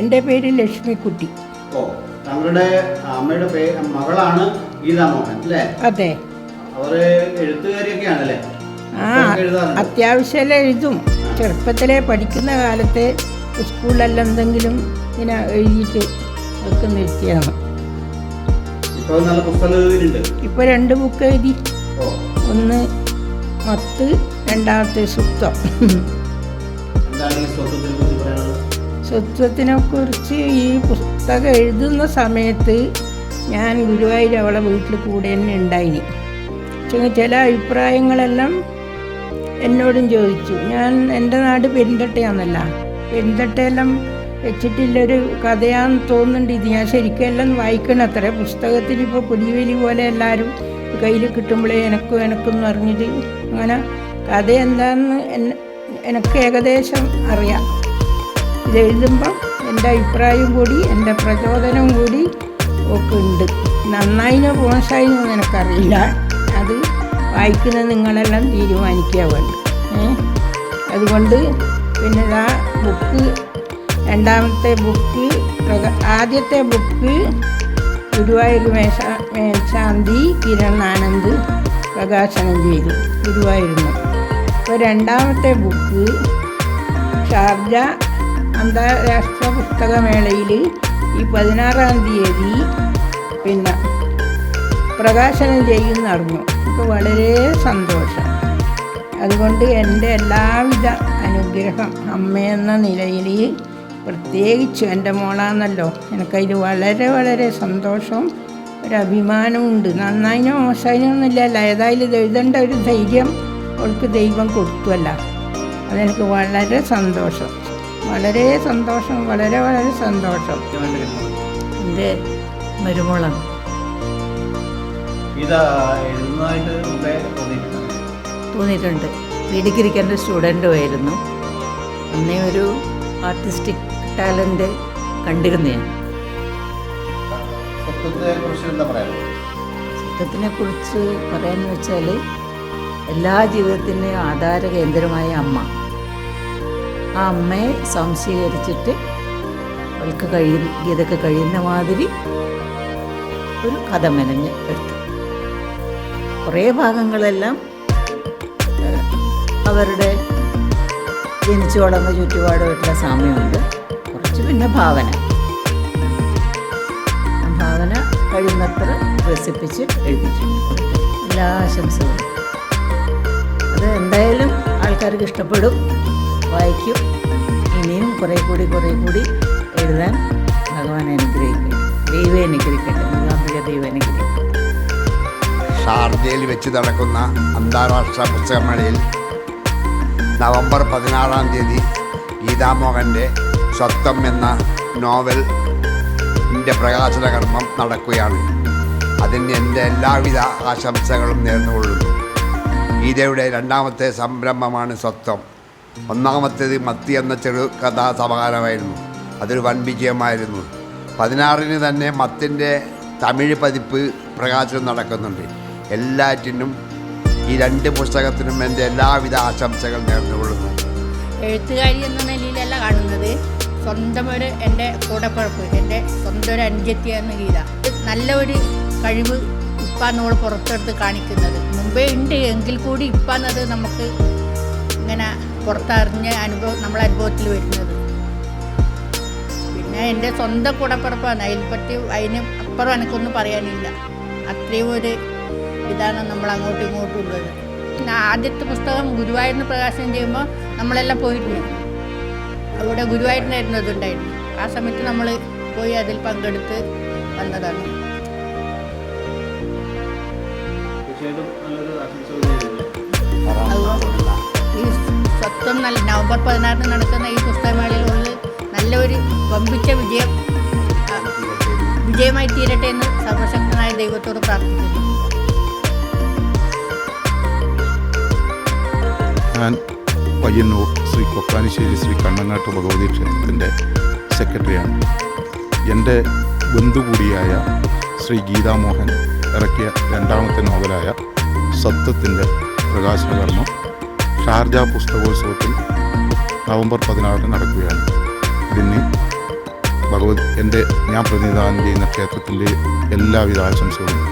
എന്റെ പേര് ലക്ഷ്മിക്കുട്ടി. ഓ താങ്കളുടെ അമ്മയുടെ പേ മകളാണ് ഗീതാമോഹൻ അല്ലേ? അതെ. അവർ എഴുത്തുകാരിയൊക്കെയാണല്ലേ? ആ അത്യാവശ്യം എഴുതും. ചെറുപ്പത്തിലെ പഠിക്കുന്ന കാലത്ത് സ്കൂളിലല്ല എന്തെങ്കിലും ഇങ്ങനെ എഴുതിയിട്ട് വെക്കുന്ന വ്യക്തിയാണ് ഇപ്പോൾ രണ്ട് ബുക്ക് എഴുതി. ഒന്ന് മത്ത് രണ്ടാമത്തെ സുത്തം എന്താണ് ഈ സ്വത്വത്തിനെ കുറിച്ച് സ്വത്വത്തിനെ കുറിച്ച് ഈ പുസ്തകം എഴുതുന്ന സമയത്ത് ഞാൻ ഗുരുവായൂർ അവളെ വീട്ടിൽ കൂടെ തന്നെ ഉണ്ടായിനി. ചില അഭിപ്രായങ്ങളെല്ലാം എന്നോടും ചോദിച്ചു. ഞാൻ എന്റെ നാട് പെരിന്തട്ടയാന്നല്ല. പെരിന്തട്ടയെല്ലാം വെച്ചിട്ടില്ലൊരു കഥയാന്ന് തോന്നുന്നുണ്ട്. ഇത് ഞാൻ ശരിക്കും എല്ലാം വായിക്കണം. അത്ര പുസ്തകത്തിൽ ഇപ്പോൾ പുലിവേലി പോലെ എല്ലാവരും കയ്യിൽ കിട്ടുമ്പോഴേ എനക്കും എനക്കെന്ന് പറഞ്ഞിട്ട് അങ്ങനെ കഥ എന്താണെന്ന് എനിക്ക് ഏകദേശം അറിയാം. ഇത് എഴുതുമ്പം എന്റെ അഭിപ്രായം കൂടി എന്റെ പ്രചോദനം കൂടി ഒക്കെ ഉണ്ട്. നന്നായിനോ മോശമായിനോ എനിക്കറിയില്ല അത് വായിക്കുന്ന നിങ്ങളെല്ലാം തീരുമാനിക്കുക വേണ്ട അതുകൊണ്ട് പിന്നെ ആ ബുക്ക് രണ്ടാമത്തെ ബുക്ക് ആദ്യത്തെ ബുക്ക് ഗുരുവായൂർ മേശ മേൽശാന്തി കിരൺ ആനന്ദ് പ്രകാശനം ചെയ്തു ഗുരുവായൂരിന്. അപ്പോൾ രണ്ടാമത്തെ ബുക്ക് ഷാർജ അന്താരാഷ്ട്ര പുസ്തകമേളയിൽ ഈ പതിനാറാം തീയതി പിന്നെ പ്രകാശനം ചെയ്യുന്നറിഞ്ഞു എനിക്ക് വളരെ സന്തോഷം. അതുകൊണ്ട് എന്റെ എല്ലാവിധ അനുഗ്രഹം അമ്മയെന്ന നിലയിൽ പ്രത്യേകിച്ച് എന്റെ മോളാന്നല്ലോ. എനിക്കതിൽ വളരെ വളരെ സന്തോഷവും ഒരു അഭിമാനമുണ്ട് നന്നായിനോ മോശമായിനൊന്നുമില്ല ഒന്നുമില്ലല്ലോ ഏതായാലും എഴുതേണ്ട ഒരു ധൈര്യം അവൾക്ക് ദൈവം കൊടുത്തുവല്ല. അതെനിക്ക് വളരെ സന്തോഷം. വളരെ സന്തോഷം വളരെ വളരെ സന്തോഷം. എന്റെ മരുമോളാണ്. തോന്നിയിട്ടുണ്ട്. ഡിഗ്രിക്ക് എന്റെ സ്റ്റുഡന്റുമായിരുന്നു അന്നേ ഒരു ആർട്ടിസ്റ്റിക് ടാലന്റ് കണ്ടിരുന്നു ഞാൻ. സത്യത്തിനെ കുറിച്ച് പറയാന്ന് വെച്ചാൽ എല്ലാ ജീവിതത്തിന്റെയും ആധാര കേന്ദ്രമായ അമ്മ. ആ അമ്മയെ സംശീകരിച്ചിട്ട് അവൾക്ക് കഴിയും ഗീതയ്ക്ക് കഴിയുന്ന മാതിരി ഒരു കഥ മെനഞ്ഞ് എടുത്തു. കുറേ ഭാഗങ്ങളെല്ലാം അവരുടെ ജനിച്ചു വളർന്ന ചുറ്റുപാടുമായിട്ടുള്ള സാമ്യമുണ്ട്. കുറച്ച് പിന്നെ ഭാവന. ഭാവന കഴിയുന്നത്ര വികസിപ്പിച്ച് എഴുതിയിട്ടുണ്ട്. എല്ലാ ആശംസകളും. അത് എന്തായാലും ആൾക്കാർക്ക് ഇഷ്ടപ്പെടും. വായിക്കും. ഇനിയും കുറേ കൂടി കുറേ കൂടി എഴുതാൻ ഭഗവാൻ അനുഗ്രഹിക്കട്ടെ. ദൈവം അനുഗ്രഹിക്കട്ടെ. മൂകാംബിക ദൈവം അനുഗ്രഹിക്കട്ടെ. ഷാർജയിൽ വെച്ച് നടക്കുന്ന അന്താരാഷ്ട്ര പുസ്തകമേളയിൽ നവംബർ പതിനാറാം തീയതി ഗീതാമോഹന്റെ സ്വത്വം എന്ന നോവൽ എന്റെ പ്രകാശന കർമ്മം നടക്കുകയാണ്. അതിന് എന്റെ എല്ലാവിധ ആശംസകളും നേർന്നുകൊള്ളുന്നു. ഗീതയുടെ രണ്ടാമത്തെ സംരംഭമാണ് സ്വത്വം. ഒന്നാമത്തേത് മത്തി എന്ന ചെറു കഥാസമാഹാരമായിരുന്നു. അതൊരു വൻ വിജയമായിരുന്നു. പതിനാറിന് തന്നെ മത്തിന്റെ തമിഴ് പതിപ്പ് പ്രകാശനം നടക്കുന്നുണ്ട്. എല്ലാറ്റിനും ഈ രണ്ട് പുസ്തകത്തിനും എന്റെ എല്ലാവിധ ആശംസകൾ നേർന്നുകൊള്ളുന്നു. എഴുത്തുകാരി എന്ന നിലയിലല്ല കാണുന്നത്. സ്വന്തം ഒരു എന്റെ കൂടപ്പിറപ്പ് എന്റെ സ്വന്തം ഒരു അനുജത്തിയാണ് ഗീത നല്ല ഒരു കഴിവ് ഇപ്പം നമ്മൾ പുറത്തെടുത്ത് കാണിക്കുന്നത്. മുമ്പേ ഉണ്ട് എങ്കിൽ കൂടി ഇപ്പം അത് നമുക്ക് ഇങ്ങനെ പുറത്തറിഞ്ഞ അനുഭവം നമ്മളെ അനുഭവത്തിൽ വരുന്നത്. പിന്നെ എന്റെ സ്വന്തം കൂടപ്പുറപ്പാണ്. അതിനെപ്പറ്റി അതിന് അപ്പുറം എനിക്കൊന്നും പറയാനില്ല. അത്രയും ഒരു ഇതാണ് നമ്മൾ അങ്ങോട്ടും ഇങ്ങോട്ടും ഉള്ളത്. പിന്നെ ആദ്യത്തെ പുസ്തകം ഗുരുവായൂരിന് പ്രകാശനം ചെയ്യുമ്പോൾ നമ്മളെല്ലാം പോയിരുന്നു. അവിടെ ഗുരുവായൂരിനായിരുന്നു അതുണ്ടായിരുന്നു ആ സമയത്ത് നമ്മൾ പോയി അതിൽ പങ്കെടുത്ത് വന്നതാണ്. നല്ല നവംബർ പതിനാറിന് നടക്കുന്ന ഈ പുസ്തകമേളയിലുള്ള നല്ലൊരു വമ്പിച്ച വിജയം വിജയമായി തീരട്ടെ എന്ന് സർവശക്തനായ ദൈവത്തോട് പ്രാർത്ഥിക്കുന്നു. ഞാൻ പയ്യന്നൂർ ശ്രീ കൊക്കാനിശ്ശേരി ശ്രീ കണ്ണങ്ങാട്ട് ഭഗവതി ക്ഷേത്രത്തിന്റെ സെക്രട്ടറിയാണ്. എന്റെ ബന്ധു കൂടിയായ ശ്രീ ഗീതാമോഹൻ ഇറക്കിയ രണ്ടാമത്തെ നോവലായ സത്വത്തിന്റെ പ്രകാശന കർമ്മം ഷാർജ പുസ്തകോത്സവത്തിൽ നവംബർ പതിനാറിന് നടക്കുകയാണ്. പിന്നെ ഭഗവത് എന്റെ ഞാൻ പ്രതിനിധാനം ചെയ്യുന്ന ക്ഷേത്രത്തിന്റെ എല്ലാവിധ ആശംസകളും